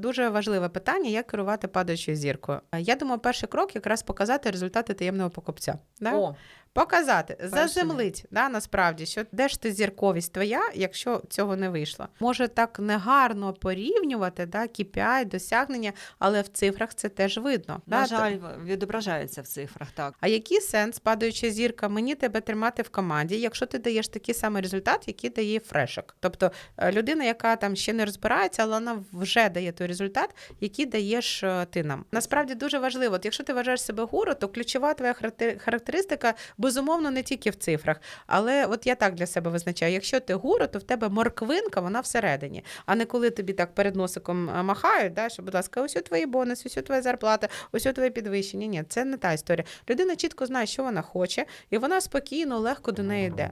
дуже важливе питання, як керувати падаючою зіркою. Е, Я думаю, перший крок якраз показати результати таємного покупця. Да? О, Показати, Перший. заземлить, да, насправді, що де ж ти зірковість твоя, якщо цього не вийшло. Може так негарно порівнювати да, KPI, досягнення, але в цифрах це теж видно. на да, жаль, відображається в цифрах, так. а який сенс, падаюча зірка, мені тебе тримати в команді, якщо ти даєш такий самий результат, який дає фрешок? Тобто е, людина, яка там ще не розбирається, але вона вже дає той результат, який даєш е, ти нам. Насправді дуже важливо. От якщо ти вважаєш себе гуру, то ключова твоя характер- характеристика безумовно не тільки в цифрах. Але от я так для себе визначаю: якщо ти гуру, то в тебе морквинка, вона всередині, а не коли тобі так перед носиком е, махають, да, що, будь ласка, ось у твої бонуси, ось у твоя зарплата, ось у твоє підвищення. Ні, це не та історія. Людина чітко знає, що вона хоче, і вона спокійно, легко до неї йде.